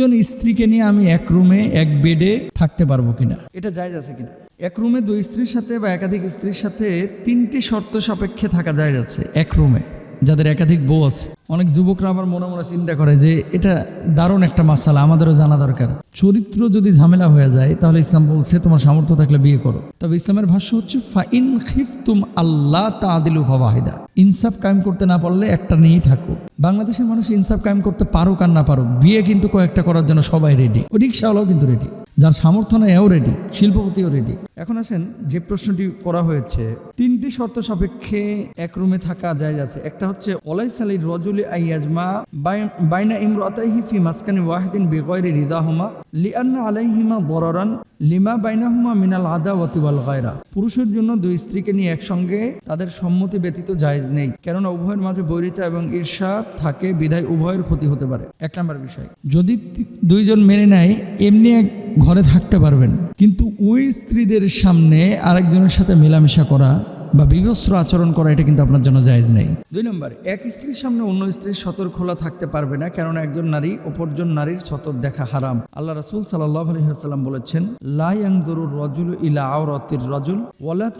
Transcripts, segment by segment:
দুইজন স্ত্রীকে নিয়ে আমি এক রুমে এক বেডে থাকতে পারব কিনা? এটা জায়জ আছে কিনা? এক রুমে দুই স্ত্রীর সাথে বা একাধিক স্ত্রীর সাথে তিনটি শর্ত সাপেক্ষে থাকা যায় আছে। এক রুমে। যাদের একাধিক বউ আছে। অনেক যুবকরা আমার মনে মনে চিন্তা করে যে এটা দারুণ একটা মাসালা, আমাদেরও জানা দরকার। চরিত্র যদি ঝামেলা হয়ে যায়, তাহলে ইসলাম বলছে তোমার সামর্থ্য থাকলে বিয়ে করো। তবে ইসলামের ভাষ্য হচ্ছে, ফাইন খিফতুম আল্লাহ তাদিলু ফাওয়াহিদা। ইনসাফ কায়েম করতে না পারলে একটা নিয়েই থাকো। বাংলাদেশের মানুষ ইনসাফ কায়েম করতে পারুক আর না পারুক, বিয়ে কিন্তু কয়েকটা করার জন্য সবাই রেডি রিক্সাওয়ালাও কিন্তু রেডি যার সামর্থ্য নেই, এও রেডি শিল্পপতিও রেডি এখন আসেন যে প্রশ্নটি করা হয়েছে, তিনটি শর্ত সাপেক্ষে এক রুমে থাকা যায় আছে একটা হচ্ছে, ওলাইস আলী রজুলি আইয়াজমা বাই- বাইনা ইমরাতাইহি ফি মাসকানি ওয়াহিদিন বিগয়রি রিদাহুমা লিআন্না আলাইহিমা বরারান লিমা বাইনাহুমা মিনাল আদা ওয়াল গায়রা। পুরুষের জন্য দুই স্ত্রীকে নিয়ে একসঙ্গে তাদের সম্মতি ব্যতীত জায়েজ নেই, কেননা উভয়ের মাঝে বৈরিতা এবং ঈর্ষা থাকে, বিধায় উভয়ের ক্ষতি হতে পারে। এক নম্বর বিষয়, যদি দুইজন মেনে নেয়, এমনি এক ঘরে থাকতে পারবেন। কিন্তু ওই স্ত্রীদের সামনে আরেকজনের সাথে মেলামেশা করা বা বিবস্ত্র আচরণ করা, এটা কিন্তু আপনার জন্য জায়েজ নেই। দুই নম্বর, এক স্ত্রীর সামনে অন্য স্ত্রীর সতর খোলা থাকতে পারবে না, কেননা একজন নারী অপরজন নারীর সতর দেখা হারাম। আল্লাহ রাসুল আলহিহাল্লাম বলেছেন লাইয়াংদুরুর রজুল ইলা আওরাতির রজুল ওয়ালা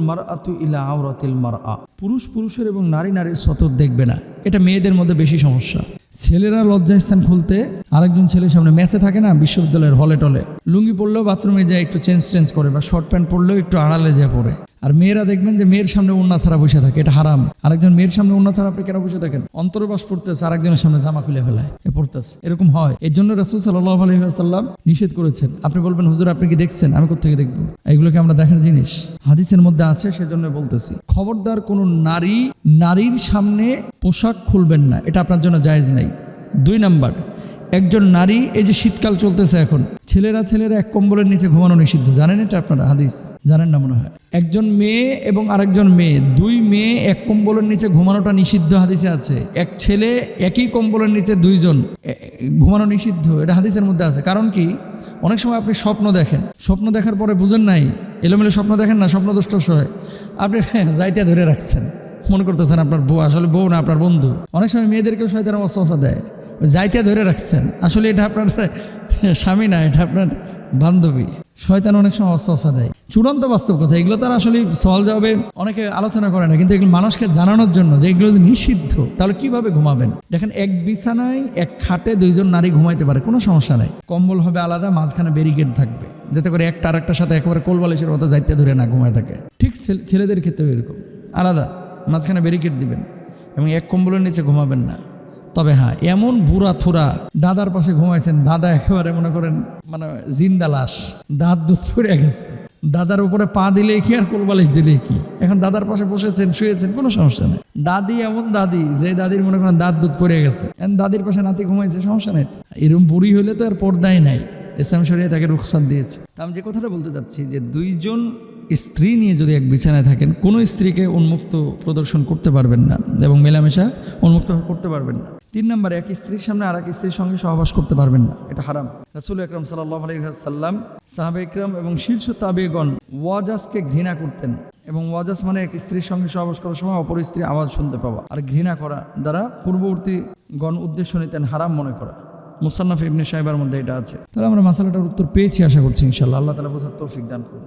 মার আতু ইলা আওরাতিল মার পুরুষ পুরুষের এবং নারী নারীর সতর দেখবে না। এটা মেয়েদের মধ্যে বেশি সমস্যা। ছেলেরা লজ্জাস্থান খুলতে আরেকজন ছেলের সামনে মেসে থাকে না, বিশ্ববিদ্যালয়ের হলে টলে। লুঙ্গি পড়লেও বাথরুমে যায়, একটু চেঞ্জ টেঞ্জ করে বা শর্ট প্যান্ট পরলেও একটু আড়ালে যায় পরে আর মেয়েরা দেখবেন যে মেয়ের সামনে উন্না ছাড়া বসে থাকে, এটা হারাম। আরেকজন মেয়ের সামনে উন্না ছাড়া আপনি কেন বসে থাকেন? অন্তর্বাস পড়তেছে, আরেকজনের সামনে জামা খুলে ফেলায়, এ পড়তেছে। এরকম হয়। এর জন্য রাসুল সাল্লাহ আলহিহাসাল্লাম নিষেধ করেছেন। আপনি বলবেন, হুজুর, আপনি কি দেখছেন? আমি কোথেকে দেখব? এগুলোকে আমরা দেখার জিনিস। হাদিসের মধ্যে আছে, সেজন্য বলতেছি। খবরদার কোনো নারী, নারীর সামনে পোশাক খুলবেন না, এটা আপনার জন্য জায়েজ নাই। দুই নাম্বার একজন নারী, এই যে শীতকাল চলতেছে এখন, ছেলেরা ছেলেরা এক কম্বলের নিচে ঘুমানো নিষিদ্ধ। জানেন এটা আপনারা হাদিস? জানেন না মনে হয়? একজন মেয়ে এবং আরেকজন মেয়ে, দুই মেয়ে এক কম্বলের নিচে ঘুমানোটা নিষিদ্ধ হাদিসে আছে। এক ছেলে একই কম্বলের নিচে দুইজন ঘুমানো নিষিদ্ধ। এটা হাদিসের মধ্যে আছে। কারণ কি? অনেক সময় আপনি স্বপ্ন দেখেন। স্বপ্ন দেখার পরে বুঝেন নাই, এলোমেলো স্বপ্ন দেখেন না স্বপ্ন দোষ্ট হয়। আপনি যাইতে ধরে রাখছেন। মনে করতেছেন আপনার বউ, আসলে বউ না, আপনার বন্ধু। অনেক সময় মেয়েদেরকেও শয়তান অস্ত্র দেয়। যাইতে ধরে রাখছেন। আসলে এটা আপনার স্বামী না, এটা আপনার বান্ধবী। শয়তান অনেক সময় অস্ত্র দেয়। চূড়ান্ত বাস্তব কথা, এগুলো তার আসলে সল যাবে অনেকে আলোচনা করে না, কিন্তু এগুলো মানুষকে জানানোর জন্য যে এগুলো যে নিষিদ্ধ, তাহলে কীভাবে ঘুমাবেন? দেখেন, এক বিছানায়, এক খাটে দুইজন নারী ঘুমাইতে পারে, কোনো সমস্যা নাই। কম্বল হবে আলাদা, মাঝখানে ব্যারিকেড থাকবে। যাতে করে একটা আরেকটার সাথে একেবারে কোলবালিশের মতো যাইতে ধরে না ঘুমায় থাকে। ঠিক ছেলে- ছেলেদের ক্ষেত্রেও এরকম। আলাদা, মাঝখানে ব্যারিকেড দিবেন এবং এক কম্বলের নিচে ঘুমাবেন না। তবে হ্যাঁ এমন বুড়া থুরা দাদার পাশে ঘুমাইছেন, দাদা একেবারে মনে করেন মানে জিন্দা লাশ, দাঁত দুধ পড়ে গেছে। দাদার উপরে পা দিলে কি আর কোলবালিশ দিলে কি? এখন দাদার পাশে বসেছেন, শুয়েছেন, কোনো সমস্যা নেই। দাদি এমন দাদি, যে দাদির মনে করেন দাঁত দুধ পড়ে গেছে। দাদির পাশে নাতি ঘুমাইছে, সমস্যা নেই তো। এরকম বুড়ি হলে তো আর পর্দায় নাই। ইসলাম শরিয়া তাকে রুখসাত দিয়েছে। আমি যে কথাটা বলতে চাচ্ছি যে দুইজন স্ত্রী নিয়ে যদি এক বিছানায় থাকেন, কোনো স্ত্রীকে উন্মুক্ত প্রদর্শন করতে পারবেন না এবং মেলামেশা উন্মুক্ত করতে পারবেন না। তিন নম্বর এক স্ত্রীর সামনে আর এক স্ত্রীর সঙ্গে সহবাস করতে পারবেন না। এটা হারাম। রাসুল ইকরম সাল্লাম আলহিহাসাল্লাম সাহাবে ইকরম এবং শীর্ষ তাবেগণ ওয়াজাসকে ঘৃণা করতেন এবং ওয়াজাস মানে এক স্ত্রীর সঙ্গে সহবাস করার সময় অপর স্ত্রী আওয়াজ শুনতে পাওয়া। আর ঘৃণা করা দ্বারা পূর্ববর্তী গণ উদ্দেশ্য নিতেন হারাম মনে করা। মুসান্নাফ ইবনে সাহেবের মধ্যে এটা আছে। তাহলে আমরা মশালাটার উত্তর পেয়েছি আশা করছি ইনশাল্লাহ আল্লাহ তালা বোঝার তৌফিক দান করুন।